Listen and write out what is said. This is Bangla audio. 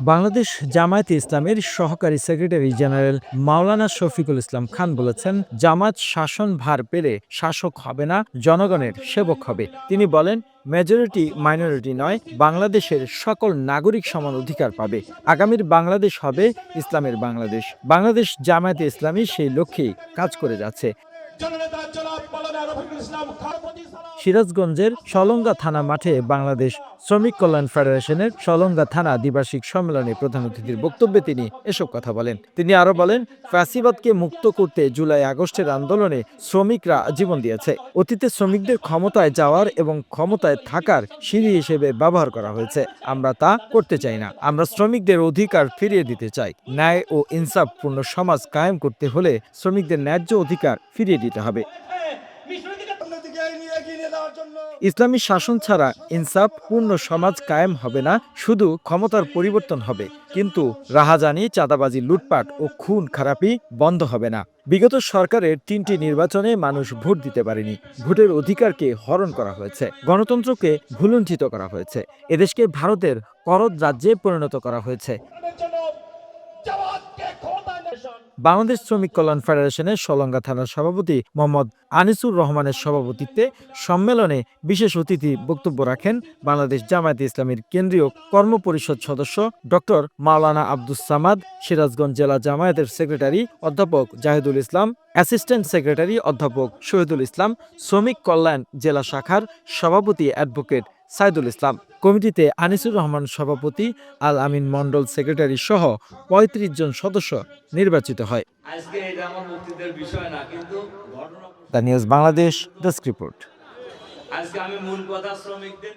বাংলাদেশ জামায়াতে ইসলামের সহকারী সেক্রেটারি জেনারেল মাওলানা শফিকুল ইসলাম খান বলেছেন জামাত শাসন ভার পেলে শাসক হবে না জনগণের সেবক হবে। তিনি বলেন মেজরিটি মাইনরিটি নয় বাংলাদেশের সকল নাগরিক সমান অধিকার পাবে। আগামীর বাংলাদেশ হবে ইসলামের বাংলাদেশ। বাংলাদেশ জামায়াতে ইসলামী সেই লক্ষ্যেই কাজ করে যাচ্ছে। সিরাজগঞ্জের সলঙ্গা থানা মাঠে বাংলাদেশ শ্রমিক কল্যাণ ফেডারেশনের সলঙ্গা থানা দ্বিবার্ষিক সম্মেলনে প্রধান অতিথির বক্তব্যে তিনি এসব কথা বলেন। তিনি আরও বলেন, ফ্যাসিবাদকে মুক্ত করতে জুলাই আগস্টের আন্দোলনে শ্রমিকরা জীবন দিয়েছে। অতীতে শ্রমিকদের ক্ষমতায় যাওয়ার এবং ক্ষমতায় থাকার সিঁড়ি হিসেবে ব্যবহার করা হয়েছে। আমরা তা করতে চাই না। আমরা শ্রমিকদের অধিকার ফিরিয়ে দিতে চাই। ন্যায় ও ইনসাফপূর্ণ সমাজ কায়েম করতে হলে শ্রমিকদের ন্যায্য অধিকার ফিরিয়ে দিতে হবে। ইসলামী শাসন ছাড়া ইনসাফ, পূর্ণ সমাজ কায়েম হবে না, শুধু ক্ষমতার পরিবর্তন হবে। কিন্তু রাহাজানি, চাঁদাবাজি, লুটপাট ও খুন খারাপি বন্ধ হবে না। বিগত সরকারের তিনটি নির্বাচনে মানুষ ভোট দিতে পারেনি। ভোটের অধিকারকে হরণ করা হয়েছে। গণতন্ত্রকে ভুলুণ্ঠিত করা হয়েছে। এদেশকে ভারতের করদ রাজ্যে পরিণত করা হয়েছে। বাংলাদেশ শ্রমিক কল্যাণ ফেডারেশনের সলঙ্গা থানার সভাপতি মোহাম্মদ আনিসুর রহমানের সভাপতিত্বে সম্মেলনে বিশেষ অতিথি বক্তব্য রাখেন বাংলাদেশ জামায়াতে ইসলামীর কেন্দ্রীয় কর্মপরিষদ সদস্য ডক্টর মাওলানা আব্দুস সামাদ, সিরাজগঞ্জ জেলা জামায়াতের সেক্রেটারি অধ্যাপক জাহিদুল ইসলাম, অ্যাসিস্ট্যান্ট সেক্রেটারি অধ্যাপক শহীদুল ইসলাম, শ্রমিক কল্যাণ জেলা শাখার সভাপতি অ্যাডভোকেট সাইদুল ইসলাম। কমিটিতে আনিসুর রহমান সভাপতি আল আমিন মন্ডল সেক্রেটারি সহ পঁয়ত্রিশ জন সদস্য নির্বাচিত হয়। The news Bangladesh desk report. আজকে আমি মূল কথা শ্রমিকদের